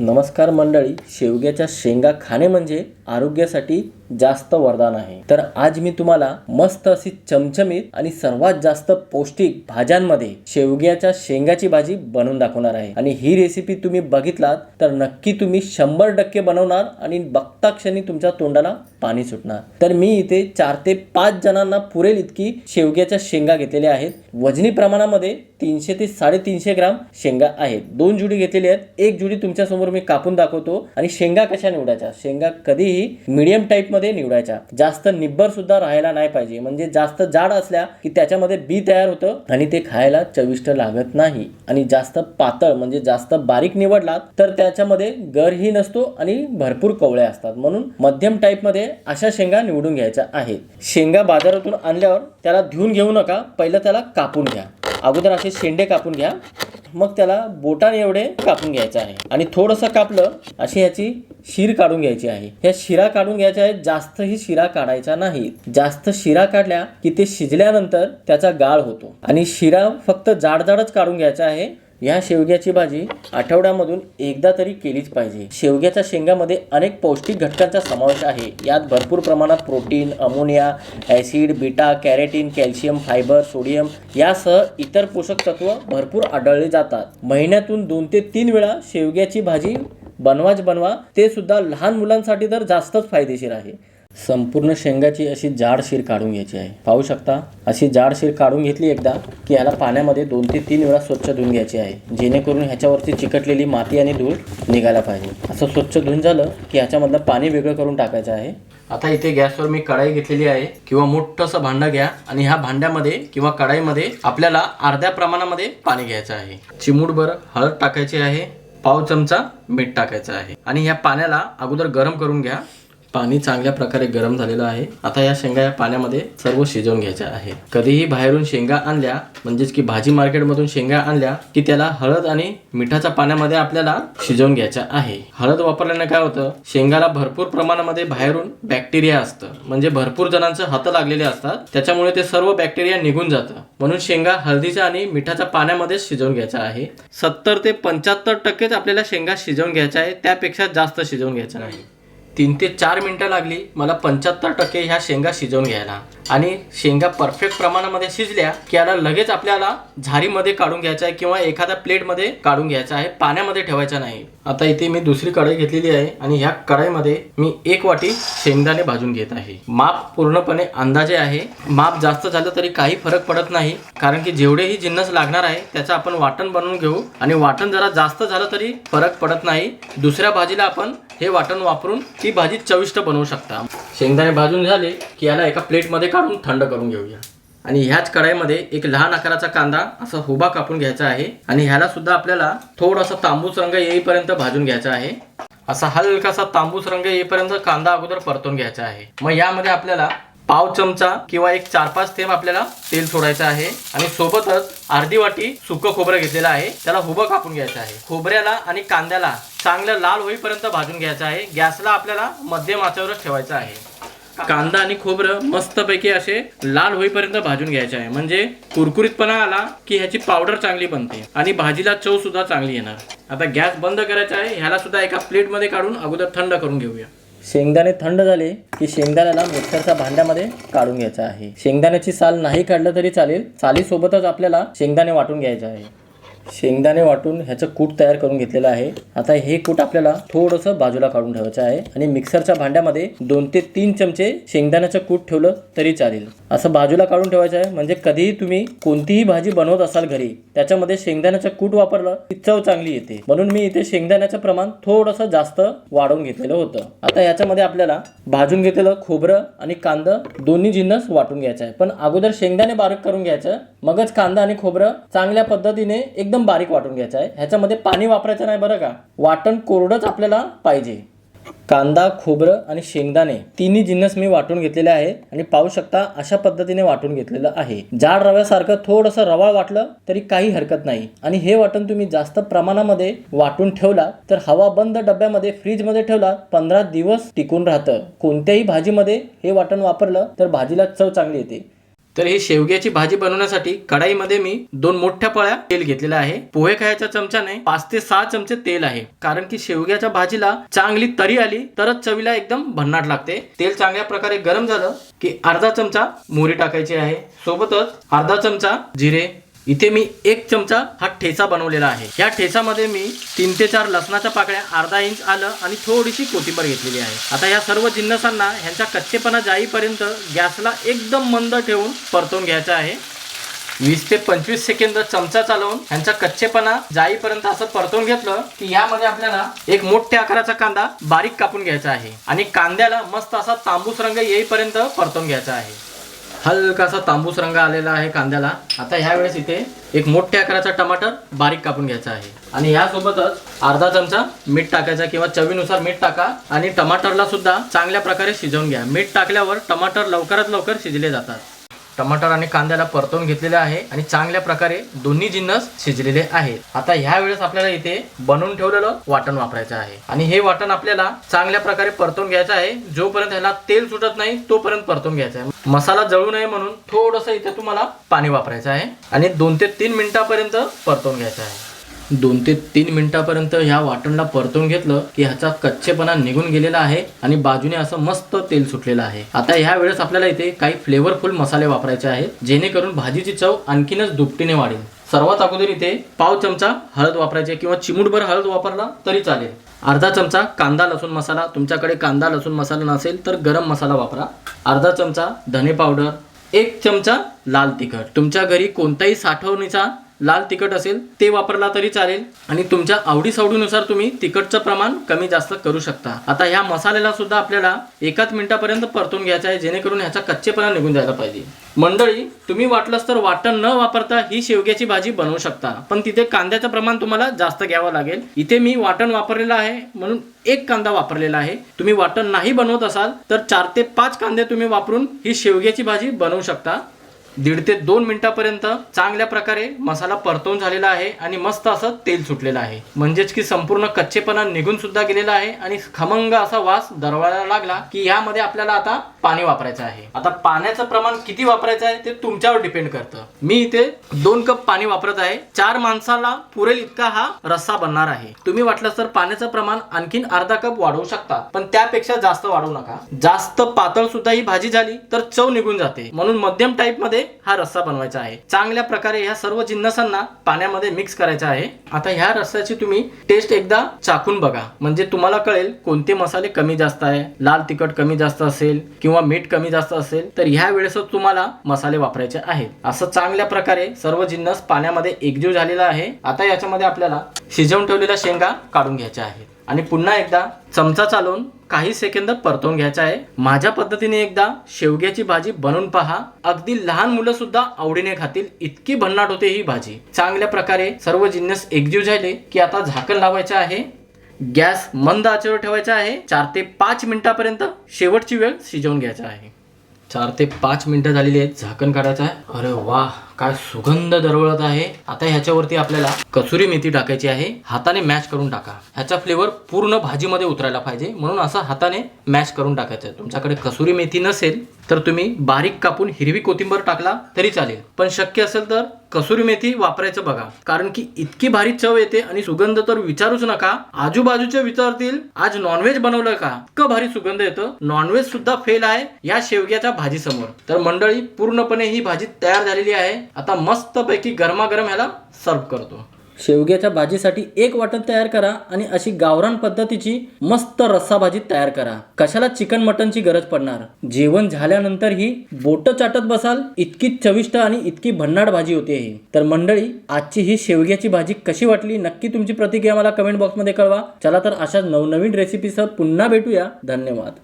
नमस्कार मंडळी शेवग्याच्या शेंगा खाणे म्हणजे आरोग्यासाठी जास्त वरदान आहे. तर आज मी तुम्हाला मस्त अशी चमचमीत आणि सर्वात जास्त पौष्टिक भाज्यांमध्ये शेवग्याच्या शेंगाची भाजी बनवून दाखवणार आहे. आणि ही रेसिपी तुम्ही बघितलात तर नक्की तुम्ही शंभर टक्के बनवणार आणि बघता क्षणी तुमच्या तोंडाला पाणी सुटणार. तर मी इथे चार ते पाच जणांना पुरेल इतकी शेवग्याच्या शेंगा घेतलेल्या आहेत. वजनी प्रमाणामध्ये तीनशे ते साडेतीनशे ग्राम शेंगा आहेत. दोन जुडी घेतलेली आहेत. एक जुडी तुमच्यासमोर मी कापून दाखवतो. आणि शेंगा कशा निवडायच्या? शेंगा कधीही मिडियम टाईपमध्ये निवडायच्या. जास्त निब्बर सुद्धा राहायला नाही पाहिजे. म्हणजे जास्त जाड असल्या की त्याच्यामध्ये बी तयार होतं आणि ते खायला चविष्ट लागत नाही. आणि जास्त पातळ म्हणजे जास्त बारीक निवडलात तर त्याच्यामध्ये गरही नसतो आणि भरपूर कवळ्या असतात. म्हणून मध्यम टाईप अशा शेंगा निवडून घ्यायच्या आहेत. शेंगा बाजारातून आणल्यावर त्याला धुवून घेऊ नका पहिलं त्याला कापून घ्या. अगोदर असे शेंडे कापून घ्या. मग त्याला बोटाने एवढे कापून घ्यायचं आहे. आणि थोडंसं कापलं अशी ह्याची शीर काढून घ्यायची आहे. ह्या शिरा काढून घ्यायच्या आहेत जास्तही शिरा काढायचा नाही जास्त शिरा काढल्या की ते शिजल्यानंतर त्याचा गाळ होतो. आणि शिरा फक्त जाड जाडच काढून घ्यायचा आहे. या शेवग्याची भाजी आठवड्यामधून एकदा तरी केलीच पाहिजे. शेवग्याच्या शेंगामध्ये अनेक पौष्टिक घटकांचा समावेश आहे. यात भरपूर प्रमाणात protein ammonia acid beta carotene calcium fibre sodium यासह इतर पोषक तत्व भरपूर आढळले जातात. महिन्यातून दोन ते तीन वेळा शेवग्याची भाजी बनवाच बनवा ते सुद्धा लहान मुलांसाठी तर जास्तच फायदेशीर आहे. संपूर्ण शेंगाची अशी जाड शीर काढून घ्यायची आहे. पाहू शकता अशी जाड शीर काढून घेतली एकदा की याला पाण्यामध्ये दोन ते तीन वेळा स्वच्छ धुवून घ्यायची आहे जेणेकरून ह्याच्यावरती चिकटलेली माती आणि धूळ निघायला पाहिजे. असं स्वच्छ धुवून झालं की ह्याच्यामधलं पाणी वेगळं करून टाकायचं आहे. आता इथे गॅसवर मी कढाई घेतलेली आहे किंवा मोठंसं भांडं घ्या आणि ह्या भांड्यामध्ये किंवा कढाईमध्ये आपल्याला अर्ध्या प्रमाणामध्ये पाणी घ्यायचं आहे. चिमूटभर हळद टाकायची आहे पाव चमचा मीठ टाकायचं आहे. आणि ह्या पाण्याला अगोदर गरम करून घ्या. पाणी चांगल्या प्रकारे गरम झालेलं आहे. आता या शेंगा या पाण्यामध्ये सर्व शिजवून घ्यायच्या आहे कधीही बाहेरून शेंगा आणल्या म्हणजेच की भाजी मार्केटमधून शेंगा आणल्या की त्याला हळद आणि मिठाच्या पाण्यामध्ये आपल्याला शिजवून घ्यायच्या आहे. हळद वापरल्याने काय होतं? शेंगाला भरपूर प्रमाणामध्ये बाहेरून बॅक्टेरिया असतं. म्हणजे भरपूर जणांचं हात लागलेले असतात. त्याच्यामुळे ते सर्व बॅक्टेरिया निघून जातं. म्हणून शेंगा हळदीच्या आणि मिठाच्या पाण्यामध्ये शिजवून घ्यायचा आहे. सत्तर ते पंच्याहत्तर टक्केच आपल्याला शेंगा शिजवून घ्यायचा आहे त्यापेक्षा जास्त शिजवून घ्यायचा नाही. तीन ते चार मिनटं लागली मला पंच्याहत्तर टक्के ह्या शेंगा शिजवून घ्यायला. आणि शेंगा परफेक्ट प्रमाणामध्ये शिजल्या की याला लगेच आपल्याला झारीमध्ये काढून घ्यायचं आहे किंवा एखाद्या प्लेटमध्ये काढून घ्यायचा आहे पाण्यामध्ये ठेवायचा नाही. आता इथे मी दुसरी कढई घेतलेली आहे आणि ह्या कढईमध्ये मी एक वाटी शेंगदाणे भाजून घेत आहे. माप पूर्णपणे अंदाजे आहे. माप जास्त झालं तरी काही फरक पडत नाही कारण की जेवढेही जिन्नस लागणार आहे त्याचं आपण वाटण बनवून घेऊ. आणि वाटण जरा जास्त झालं तरी फरक पडत नाही. दुसऱ्या भाजीला आपण हे वाटण वापरून ती भाजी चविष्ट बनवू शकता. शेंगदाणे भाजून झाले की याला एका प्लेटमध्ये काढून थंड करून घेऊया. आणि ह्याच कढाईमध्ये एक लहान आकाराचा कांदा असा हुबा कापून घ्यायचा आहे. आणि ह्याला सुद्धा आपल्याला थोडासा तांबूस रंग येईपर्यंत भाजून घ्यायचा आहे. असा हलकासा तांबूस रंग येईपर्यंत कांदा अगोदर परतून घ्यायचा आहे. मग यामध्ये आपल्याला पाव चमचा किंवा एक चार पाच थेंब आपल्याला तेल सोडायचं आहे. आणि सोबतच अर्धी वाटी सुकं खोबरं घेतलेलं आहे. त्याला हुबं कापून घ्यायचं आहे. खोबऱ्याला आणि कांद्याला चांगलं लाल होईपर्यंत भाजून घ्यायचं आहे. गॅसला आपल्याला मध्यम आचेवरच ठेवायचं आहे. कांदा आणि खोबरं मस्तपैकी असे लाल होईपर्यंत भाजून घ्यायचे आहे. म्हणजे कुरकुरीतपणा आला की ह्याची पावडर चांगली बनते. आणि भाजीला चव सुद्धा चांगली येणार. आता गॅस बंद करायचा आहे. ह्याला सुद्धा एका प्लेटमध्ये काढून अगोदर थंड करून घेऊया. शेंगदाणे थंड झाले की शेंगदाण्याला मिक्सरच्या भांड्यामध्ये काढून घ्यायचं आहे. शेंगदाण्याची साल नाही काढलं तरी चालेल. सालीसोबतच आपल्याला शेंगदाणे वाटून घ्यायचे आहे. शेंगदाणे वाटून ह्याचं कूट तयार करून घेतलेलं आहे. आता हे कूट आपल्याला थोडंसं बाजूला काढून ठेवायचं आहे आणि मिक्सरच्या भांड्यामध्ये दोन ते तीन चमचे शेंगदाण्याचं कूट ठेवलं तरी चालेल. असं बाजूला काढून ठेवायचं आहे. म्हणजे कधीही तुम्ही कोणतीही भाजी बनवत असाल घरी त्याच्यामध्ये शेंगदाण्याचं कूट वापरलं की चव चांगली येते. म्हणून मी इथे शेंगदाण्याचं प्रमाण थोडंसं जास्त वाढवून घेतलेलं होतं. आता याच्यामध्ये आपल्याला भाजून घेतलेलं खोबरं आणि कांदा दोन्ही जिन्नस वाटून घ्यायचं आहे. पण अगोदर शेंगदाणे बारीक करून घ्यायचं. मगच कांदा आणि खोबरं चांगल्या पद्धतीने एकदम बारीक वाटून घ्यायचं आहे. ह्याच्यामध्ये पाणी वापरायचं नाही बरं का? वाटण कोरडंच आपल्याला पाहिजे. कांदा खोबरं आणि शेंगदाणे तिन्ही जिन्नस मी वाटून घेतलेले आहे आणि पाहू शकता अशा पद्धतीने वाटून घेतलेलं आहे. जाड रव्यासारखं थोडंसं रवाळ वाटलं तरी काही हरकत नाही. आणि हे वाटण तुम्ही जास्त प्रमाणामध्ये वाटून ठेवला तर हवा बंद डब्यामध्ये फ्रीजमध्ये ठेवला पंधरा दिवस टिकून राहतं. कोणत्याही भाजीमध्ये हे वाटण वापरलं तर भाजीला चव चांगली येते. तर ही शेवग्याची भाजी बनवण्यासाठी कढाईमध्ये मी दोन मोठ्या पळ्या तेल घेतलेलं आहे. पोहे खायच्या चमच्याने पाच ते सहा चमचे तेल आहे. कारण की शेवग्याच्या भाजीला चांगली तरी आली तरच चवीला एकदम भन्नाट लागते. तेल चांगल्या प्रकारे गरम झालं की अर्धा चमचा मोहरी टाकायची आहे. सोबतच अर्धा चमचा जिरे इथे मी एक चमचा हा ठेचा बनवलेला आहे. या ठेचामध्ये मी तीन ते चार लसणाच्या पाकळ्या अर्धा इंच आलं आणि थोडीशी कोथिंबर घेतलेली आहे. आता या सर्व जिन्नसांना ह्यांचा कच्चेपणा जाईपर्यंत गॅसला एकदम मंद ठेवून परतवून घ्यायचा आहे. वीस ते पंचवीस सेकंद चमचा चालवून ह्यांचा कच्चेपणा जाईपर्यंत असं परतवून घेतलं की यामध्ये आपल्याला एक मोठ्या आकाराचा कांदा बारीक कापून घ्यायचा आहे आणि कांद्याला मस्त असा तांबूस रंग येईपर्यंत परतवून घ्यायचा आहे. हलकासा तांबूस रंग आलेला आहे कांद्याला. आता ह्या वेळेस इथे एक मोठ्या आकाराचा टमाटर बारीक कापून घ्यायचा आहे. आणि यासोबतच अर्धा चमचा मीठ टाकायचा किंवा चवीनुसार मीठ टाका आणि टमाटरला सुद्धा चांगल्या प्रकारे शिजवून घ्या. मीठ टाकल्यावर टमाटर लवकरात लवकर शिजले जातात. टमाटर आणि कांद्याला परतवून घेतलेले आहे आणि चांगल्या प्रकारे दोन्ही जिन्नस शिजलेले आहेत. आता ह्या वेळेस आपल्याला इथे बनवून ठेवलेलं वाटण वापरायचं आहे. आणि हे वाटण आपल्याला चांगल्या प्रकारे परतवून घ्यायचं आहे. जोपर्यंत ह्याला तेल सुटत नाही तोपर्यंत परतवून घ्यायचं आहे. मसाला जळू नये म्हणून थोडंसं इथे तुम्हाला पाणी वापरायचं आहे. आणि दोन ते तीन मिनिटापर्यंत परतवून घ्यायचं आहे. दोन ते तीन मिनिटापर्यंत ह्या वाटणला परतून घेतलं की ह्याचा कच्चेपणा निघून गेलेला आहे आणि बाजूने असं मस्त तेल सुटलेलं आहे. आता ह्या वेळेस आपल्याला इथे काही फ्लेवरफुल मसाले वापरायचे आहेत जेणेकरून भाजीची चव आणखीनच दुपटीने वाढेल. सर्वात अगोदर इथे पाव चमचा हळद वापरायचे किंवा चिमूटभर हळद वापरला तरी चालेल. अर्धा चमचा कांदा लसूण मसाला. तुमच्याकडे कांदा लसूण मसाला नसेल तर गरम मसाला वापरा. अर्धा चमचा धने पावडर. एक चमचा लाल तिखट. तुमच्या घरी कोणताही साठवणीचा लाल तिखट असेल ते वापरला तरी चालेल. आणि तुमच्या आवडीसावडीनुसार तुम्ही तिखटचं प्रमाण कमी जास्त करू शकता. आता ह्या मसाल्याला सुद्धा आपल्याला एकाच मिनिटापर्यंत परतून घ्यायचा आहे जेणेकरून ह्याचा कच्चेपणा निघून जायला पाहिजे. मंडळी तुम्ही वाटलंच तर वाटण न वापरता ही शेवग्याची भाजी बनवू शकता. पण तिथे कांद्याचं प्रमाण तुम्हाला जास्त घ्यावं लागेल. इथे मी वाटण वापरलेलं आहे म्हणून एक कांदा वापरलेला आहे. तुम्ही वाटण नाही बनवत असाल तर चार ते पाच कांदे तुम्ही वापरून ही शेवग्याची भाजी बनवू शकता. दीड ते दोन मिनिटापर्यंत चांगल्या प्रकारे मसाला परतवून झालेला आहे आणि मस्त असं तेल सुटलेलं आहे. म्हणजेच की संपूर्ण कच्चेपणा निघून सुद्धा गेलेला आहे आणि खमंग असा वास दरवळायला लागला की ह्यामध्ये आपल्याला आता पाणी वापरायचं आहे. आता पाण्याचं प्रमाण किती वापरायचं आहे ते तुमच्यावर डिपेंड करतं. मी इथे दोन कप पाणी वापरत आहे. चार माणसाला पुरेल इतका हा रस्सा बनणार आहे. तुम्ही वाटलं तर पाण्याचं प्रमाण आणखीन अर्धा कप वाढवू शकता पण त्यापेक्षा जास्त वाढवू नका. जास्त पातळ सुद्धा ही भाजी झाली तर चव निघून जाते. म्हणून मध्यम टाईपमध्ये हा रस्सा बनवायचा आहे. चांगल्या प्रकारे ह्या सर्व जिन्नसांना पाण्यामध्ये मिक्स करायचा आहे. आता ह्या रस्स्याची तुम्ही टेस्ट एकदा चाकून बघा. म्हणजे तुम्हाला कळेल कोणते मसाले कमी जास्त आहे. लाल तिखट कमी जास्त असेल किंवा मीठ कमी जास्त असेल तर ह्या वेळेसच तुम्हाला मसाले वापरायचे आहेत. असं चांगल्या प्रकारे सर्व जिन्नस पाण्यामध्ये एकजीव झालेला आहे. आता याच्यामध्ये आपल्याला शिजवून ठेवलेल्या शेंगा काढून घ्यायच्या आहेत. आणि पुन्हा एकदा चमचा चालवून काही सेकंद परतवून घ्यायचा आहे. माझ्या पद्धतीने एकदा शेवग्याची भाजी बनवून पहा. अगदी लहान मुलं सुद्धा आवडीने खातील. इतकी भन्नाट होते ही भाजी. चांगल्या प्रकारे सर्व जिन्नस एकजीव झाले की आता झाकण लावायचे आहे. गॅस मंद आचेवर ठेवायचा आहे. चार ते पाच मिनिटापर्यंत शेवटची वेळ शिजवून घ्यायचा आहे. चार ते पाच मिनिटं झालेली आहेत झाकण काढायचं आहे. अरे वा काय सुगंध दरवळत आहे. आता ह्याच्यावरती आपल्याला कसुरी मेथी टाकायची आहे. हाताने मॅश करून टाका. ह्याचा फ्लेवर पूर्ण भाजीमध्ये उतरायला पाहिजे. म्हणून असं हाताने मॅश करून टाकायचं आहे. तुमच्याकडे कसुरी मेथी नसेल तर तुम्ही बारीक कापून हिरवी कोथिंबर टाकला तरी चालेल. पण शक्य असेल तर कसुरी मेथी वापरायचं बघा. कारण की इतकी भारी चव येते आणि सुगंध तर विचारूच नका. आजूबाजूच्या विचारतील आज नॉनव्हेज बनवलं का? इतकं भारी सुगंध येतं. नॉनव्हेज सुद्धा फेल आहे या शेवग्याच्या भाजी समोर तर मंडळी पूर्णपणे ही भाजी तयार झालेली आहे. आता मस्त पैकी गरमागरम ह्याला सर्व करतो. शेवग्याच्या भाजीसाठी एक वाटण तयार करा आणि अशी गावरान पद्धतीची मस्त रस्सा भाजी तयार करा. कशाला चिकन मटनची गरज पडणार? जेवण झाल्यानंतर ही बोट चाटत बसाल इतकी चविष्ट आणि इतकी भन्नाट भाजी होते ही. तर मंडळी आजची ही शेवग्याची भाजी कशी वाटली नक्की तुमची प्रतिक्रिया मला कमेंट बॉक्समध्ये कळवा. चला तर अशाच नवनवीन रेसिपीसह पुन्हा भेटूया. धन्यवाद.